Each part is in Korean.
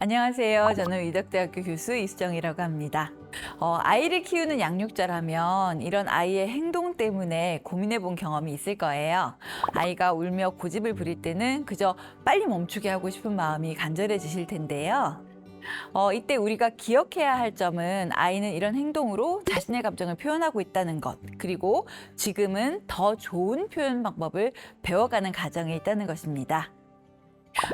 안녕하세요. 저는 위덕대학교 교수 이수정이라고 합니다. 어, 아이를 키우는 양육자라면 이런 아이의 행동 때문에 고민해 본 경험이 있을 거예요. 아이가 울며 고집을 부릴 때는 그저 빨리 멈추게 하고 싶은 마음이 간절해지실 텐데요. 어, 이때 우리가 기억해야 할 점은 아이는 이런 행동으로 자신의 감정을 표현하고 있다는 것, 그리고 지금은 더 좋은 표현 방법을 배워가는 과정에 있다는 것입니다.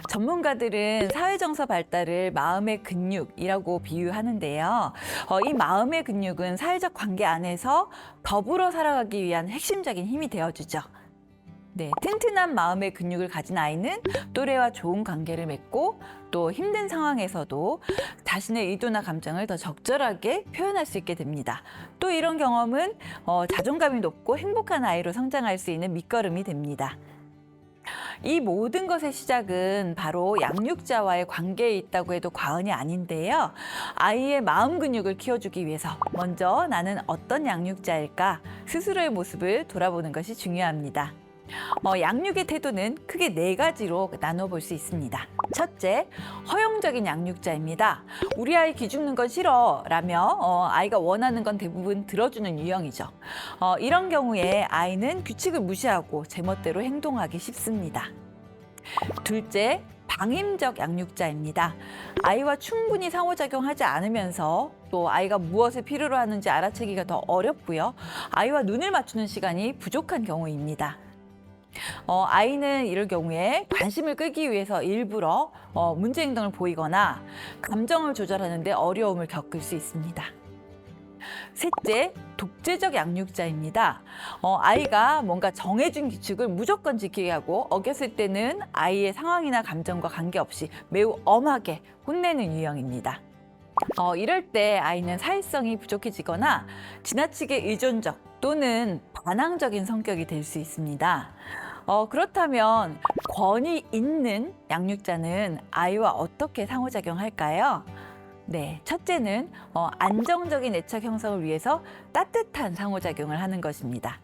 전문가들은 사회정서 발달을 마음의 근육이라고 비유하는데요. 어, 이 마음의 근육은 사회적 관계 안에서 더불어 살아가기 위한 핵심적인 힘이 되어주죠. 네, 튼튼한 마음의 근육을 가진 아이는 또래와 좋은 관계를 맺고 또 힘든 상황에서도 자신의 의도나 감정을 더 적절하게 표현할 수 있게 됩니다. 또 이런 경험은 어, 자존감이 높고 행복한 아이로 성장할 수 있는 밑거름이 됩니다. 이 모든 것의 시작은 바로 양육자와의 관계에 있다고 해도 과언이 아닌데요. 아이의 마음 근육을 키워주기 위해서 먼저 나는 어떤 양육자일까 스스로의 모습을 돌아보는 것이 중요합니다. 어, 양육의 태도는 크게 네 가지로 나눠볼 수 있습니다. 첫째, 허용적인 양육자입니다. 우리 아이 기죽는 건 싫어 라며 어, 아이가 원하는 건 대부분 들어주는 유형이죠. 어, 이런 경우에 아이는 규칙을 무시하고 제멋대로 행동하기 쉽습니다. 둘째, 방임적 양육자입니다. 아이와 충분히 상호작용하지 않으면서 또 아이가 무엇을 필요로 하는지 알아채기가 더 어렵고요. 아이와 눈을 맞추는 시간이 부족한 경우입니다. 어, 아이는 이럴 경우에 관심을 끌기 위해서 일부러 어, 문제 행동을 보이거나 감정을 조절하는데 어려움을 겪을 수 있습니다. 셋째, 독재적 양육자입니다. 어, 아이가 뭔가 정해준 규칙을 무조건 지키게 하고 어겼을 때는 아이의 상황이나 감정과 관계없이 매우 엄하게 혼내는 유형입니다. 어, 이럴 때 아이는 사회성이 부족해지거나 지나치게 의존적 또는 반항적인 성격이 될 수 있습니다. 어, 그렇다면 권위 있는 양육자는 아이와 어떻게 상호작용할까요? 네, 첫째는 어, 안정적인 애착 형성을 위해서 따뜻한 상호작용을 하는 것입니다.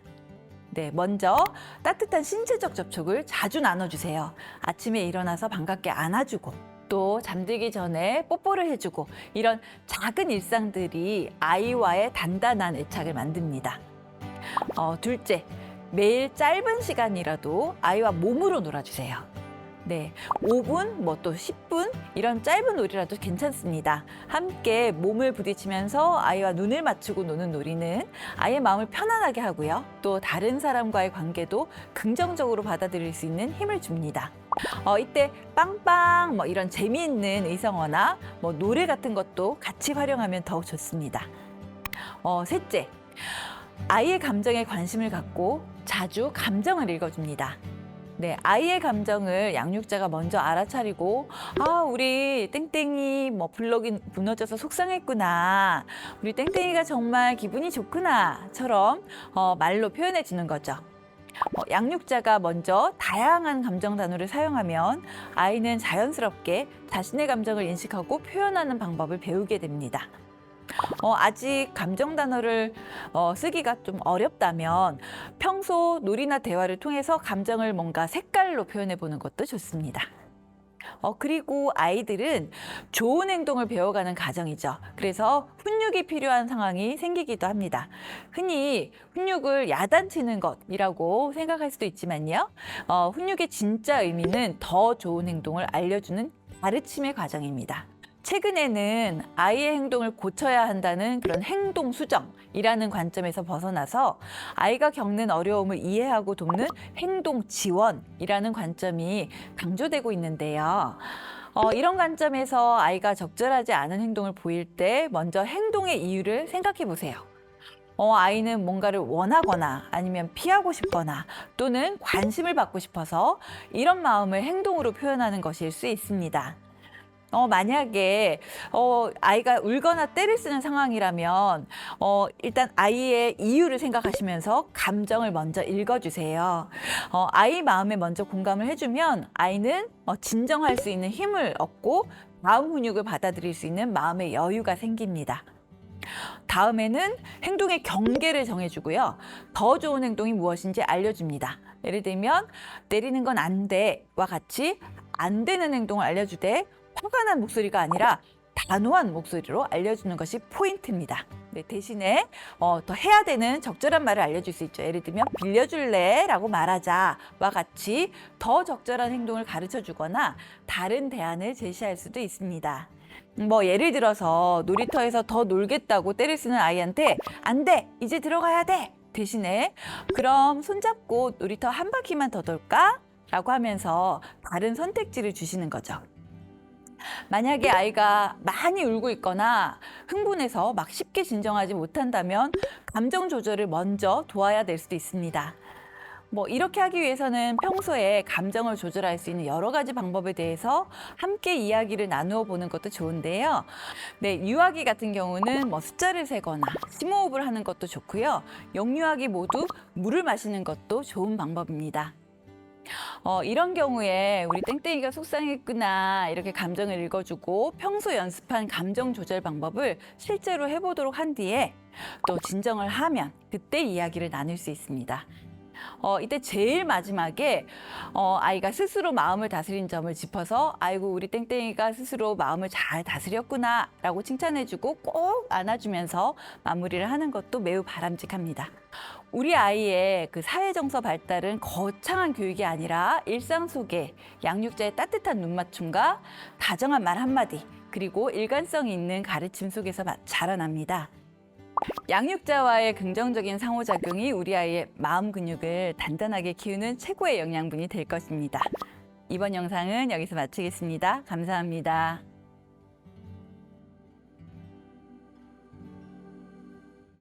네, 먼저 따뜻한 신체적 접촉을 자주 나눠주세요. 아침에 일어나서 반갑게 안아주고 또 잠들기 전에 뽀뽀를 해주고 이런 작은 일상들이 아이와의 단단한 애착을 만듭니다. 어, 둘째, 매일 짧은 시간이라도 아이와 몸으로 놀아주세요. 네, 5분, 뭐 또 10분 이런 짧은 놀이라도 괜찮습니다. 함께 몸을 부딪히면서 아이와 눈을 맞추고 노는 놀이는 아이의 마음을 편안하게 하고요. 또 다른 사람과의 관계도 긍정적으로 받아들일 수 있는 힘을 줍니다. 어, 이때 빵빵 뭐 이런 재미있는 의성어나 뭐 노래 같은 것도 같이 활용하면 더욱 좋습니다. 어, 셋째, 아이의 감정에 관심을 갖고 자주 감정을 읽어줍니다. 네, 아이의 감정을 양육자가 먼저 알아차리고, 아, 우리 땡땡이 뭐 블럭이 무너져서 속상했구나. 우리 땡땡이가 정말 기분이 좋구나.처럼 어, 말로 표현해 주는 거죠. 어, 양육자가 먼저 다양한 감정 단어를 사용하면 아이는 자연스럽게 자신의 감정을 인식하고 표현하는 방법을 배우게 됩니다. 어, 아직 감정 단어를 어, 쓰기가 좀 어렵다면 평소 놀이나 대화를 통해서 감정을 뭔가 색깔로 표현해 보는 것도 좋습니다. 어, 그리고 아이들은 좋은 행동을 배워가는 과정이죠. 그래서 훈육이 필요한 상황이 생기기도 합니다. 흔히 훈육을 야단치는 것이라고 생각할 수도 있지만요. 어, 훈육의 진짜 의미는 더 좋은 행동을 알려주는 가르침의 과정입니다. 최근에는 아이의 행동을 고쳐야 한다는 그런 행동 수정이라는 관점에서 벗어나서 아이가 겪는 어려움을 이해하고 돕는 행동 지원이라는 관점이 강조되고 있는데요. 어, 이런 관점에서 아이가 적절하지 않은 행동을 보일 때 먼저 행동의 이유를 생각해 보세요. 어, 아이는 뭔가를 원하거나 아니면 피하고 싶거나 또는 관심을 받고 싶어서 이런 마음을 행동으로 표현하는 것일 수 있습니다. 어, 만약에, 어, 아이가 울거나 때를 쓰는 상황이라면, 어, 일단 아이의 이유를 생각하시면서 감정을 먼저 읽어주세요. 어, 아이 마음에 먼저 공감을 해주면 아이는 어, 진정할 수 있는 힘을 얻고 마음 훈육을 받아들일 수 있는 마음의 여유가 생깁니다. 다음에는 행동의 경계를 정해주고요. 더 좋은 행동이 무엇인지 알려줍니다. 예를 들면, 때리는 건 안 돼. 와 같이 안 되는 행동을 알려주되 난 목소리가 아니라 단호한 목소리로 알려주는 것이 포인트입니다. 네, 대신에 어, 더 해야 되는 적절한 말을 알려줄 수 있죠. 예를 들면 빌려줄래? 라고 말하자와 같이 더 적절한 행동을 가르쳐 주거나 다른 대안을 제시할 수도 있습니다. 뭐 예를 들어서 놀이터에서 더 놀겠다고 때를 쓰는 아이한테 안 돼! 이제 들어가야 돼! 대신에 그럼 손잡고 놀이터 한 바퀴만 더 돌까? 라고 하면서 다른 선택지를 주시는 거죠. 만약에 아이가 많이 울고 있거나 흥분해서 막 쉽게 진정하지 못한다면 감정 조절을 먼저 도와야 될 수도 있습니다. 뭐 이렇게 하기 위해서는 평소에 감정을 조절할 수 있는 여러 가지 방법에 대해서 함께 이야기를 나누어 보는 것도 좋은데요. 네, 유아기 같은 경우는 뭐 숫자를 세거나 심호흡을 하는 것도 좋고요. 영유아기 모두 물을 마시는 것도 좋은 방법입니다. 어, 이런 경우에 우리 땡땡이가 속상했구나 이렇게 감정을 읽어주고 평소 연습한 감정 조절 방법을 실제로 해보도록 한 뒤에 또 진정을 하면 그때 이야기를 나눌 수 있습니다. 어, 이때 제일 마지막에 어, 아이가 스스로 마음을 다스린 점을 짚어서 아이고 우리 땡땡이가 스스로 마음을 잘 다스렸구나 라고 칭찬해주고 꼭 안아주면서 마무리를 하는 것도 매우 바람직합니다. 우리 아이의 그 사회정서 발달은 거창한 교육이 아니라 일상 속에 양육자의 따뜻한 눈맞춤과 다정한 말 한마디 그리고 일관성 있는 가르침 속에서 마- 자라납니다. 양육자와의 긍정적인 상호작용이 우리 아이의 마음 근육을 단단하게 키우는 최고의 영양분이 될 것입니다. 이번 영상은 여기서 마치겠습니다. 감사합니다.